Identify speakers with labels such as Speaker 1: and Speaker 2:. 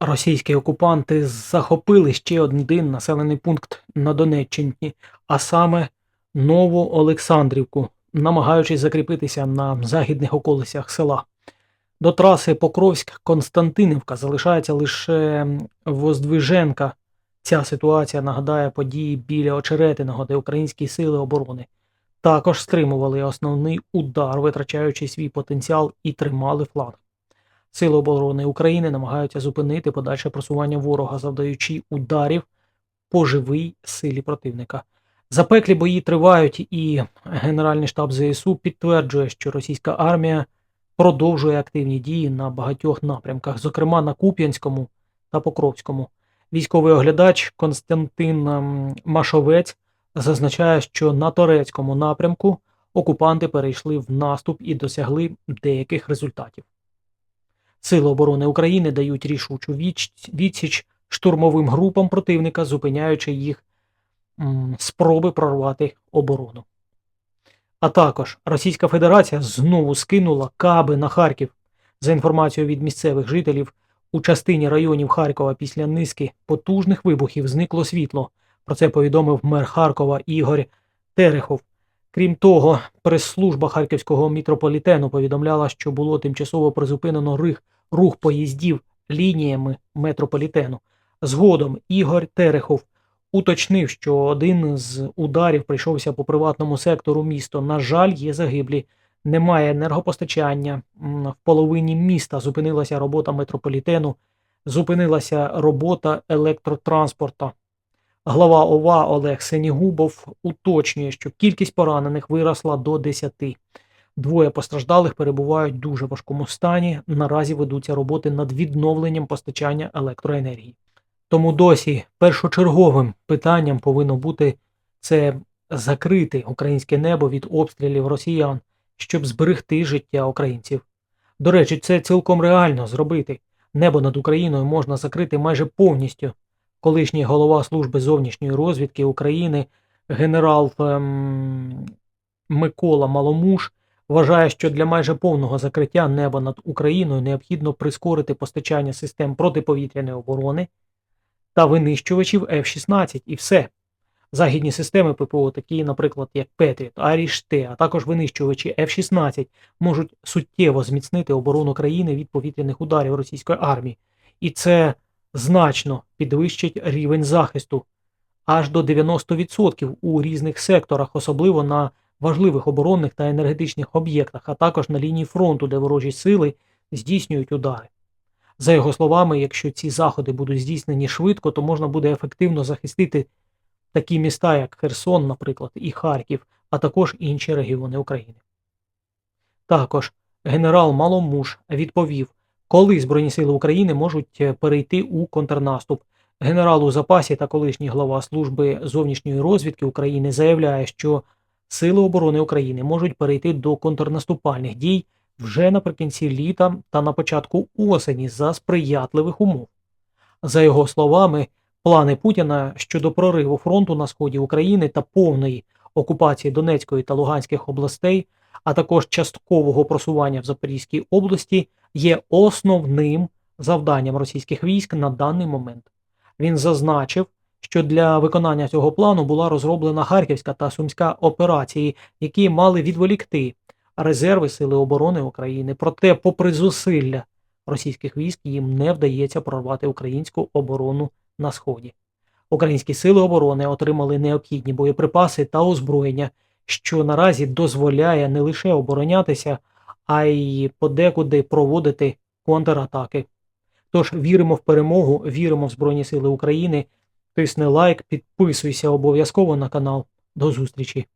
Speaker 1: Російські окупанти захопили ще один населений пункт на Донеччині, а саме Нову Олександрівку, намагаючись закріпитися на західних околицях села. До траси Покровськ-Константинівка залишається лише Воздвиженка. Ця ситуація нагадає події біля Очеретиного, де українські сили оборони також стримували основний удар, витрачаючи свій потенціал і тримали фланг. Сили оборони України намагаються зупинити подальше просування ворога, завдаючи ударів по живій силі противника. Запеклі бої тривають, і Генеральний штаб ЗСУ підтверджує, що російська армія продовжує активні дії на багатьох напрямках, зокрема на Куп'янському та Покровському. Військовий оглядач Константин ем, Машовець зазначає, що на Торецькому напрямку окупанти перейшли в наступ і досягли деяких результатів. Сили оборони України дають рішучу відсіч штурмовим групам противника, зупиняючи їх спроби прорвати оборону. А також Російська Федерація знову скинула каби на Харків. За інформацією від місцевих жителів, у частині районів Харкова після низки потужних вибухів зникло світло. Про це повідомив мер Харкова Ігор Терехов. Крім того, прес-служба харківського мітрополітену повідомляла, що було тимчасово призупинено рих, рух поїздів лініями метрополітену. Згодом Ігор Терехов уточнив, що один з ударів прийшовся по приватному сектору міста. На жаль, є загиблі. Немає енергопостачання. В половині міста зупинилася робота метрополітену, зупинилася робота електротранспорта. Глава ОВА Олег Сенігубов уточнює, що кількість поранених виросла до 10. Двоє постраждалих перебувають в дуже важкому стані. Наразі ведуться роботи над відновленням постачання електроенергії. Тому досі першочерговим питанням повинно бути це закрити українське небо від обстрілів росіян, щоб зберегти життя українців. До речі, це цілком реально зробити. Небо над Україною можна закрити майже повністю. Колишній голова служби зовнішньої розвідки України генерал ем, Микола Маломуш вважає, що для майже повного закриття неба над Україною необхідно прискорити постачання систем протиповітряної оборони та винищувачів F-16 і все. Західні системи ППО, такі, наприклад, як Петріт, Аріш-Т, а також винищувачі F-16, можуть суттєво зміцнити оборону країни від повітряних ударів російської армії. І це значно підвищить рівень захисту аж до 90% у різних секторах, особливо на важливих оборонних та енергетичних об'єктах, а також на лінії фронту, де ворожі сили здійснюють удари. За його словами, якщо ці заходи будуть здійснені швидко, то можна буде ефективно захистити такі міста, як Херсон, наприклад, і Харків, а також інші регіони України. Також генерал Маломуш відповів, коли Збройні сили України можуть е, перейти у контрнаступ. Генерал у запасі та колишній глава служби зовнішньої розвідки України заявляє, що Сили оборони України можуть перейти до контрнаступальних дій вже наприкінці літа та на початку осені за сприятливих умов. За його словами, плани Путіна щодо прориву фронту на сході України та повної окупації Донецької та Луганських областей, а також часткового просування в Запорізькій області, є основним завданням російських військ на даний момент. Він зазначив, що для виконання цього плану була розроблена Харківська та Сумська операції, які мали відволікти резерви Сили оборони України. Проте, попри зусилля російських військ, їм не вдається прорвати українську оборону на сході. Українські сили оборони отримали необхідні боєприпаси та озброєння, що наразі дозволяє не лише оборонятися, а й подекуди проводити контратаки. Тож віримо в перемогу, віримо в Збройні Сили України. Тисни лайк, підписуйся обов'язково на канал. До зустрічі!